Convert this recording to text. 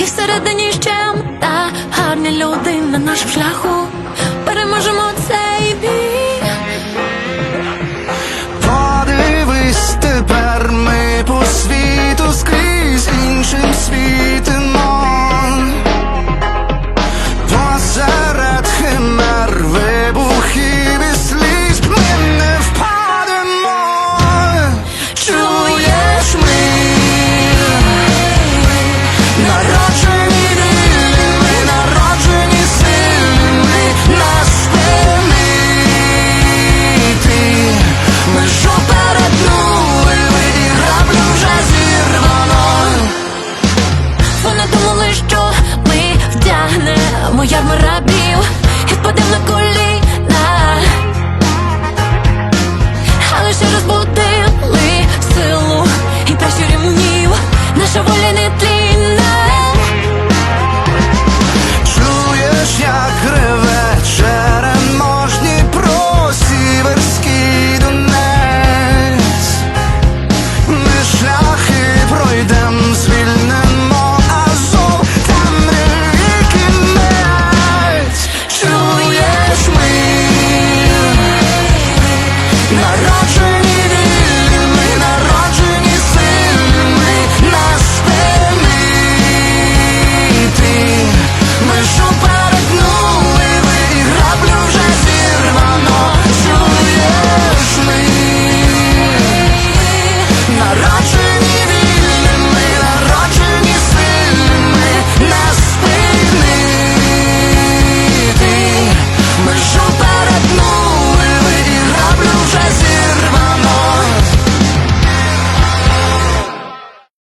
і всередині ще та гарні люди на нашому шляху. Мамо, я вмирабів і впадем на коліна, але ще розбудили силу і пращурів нів, наша воля не тлінна.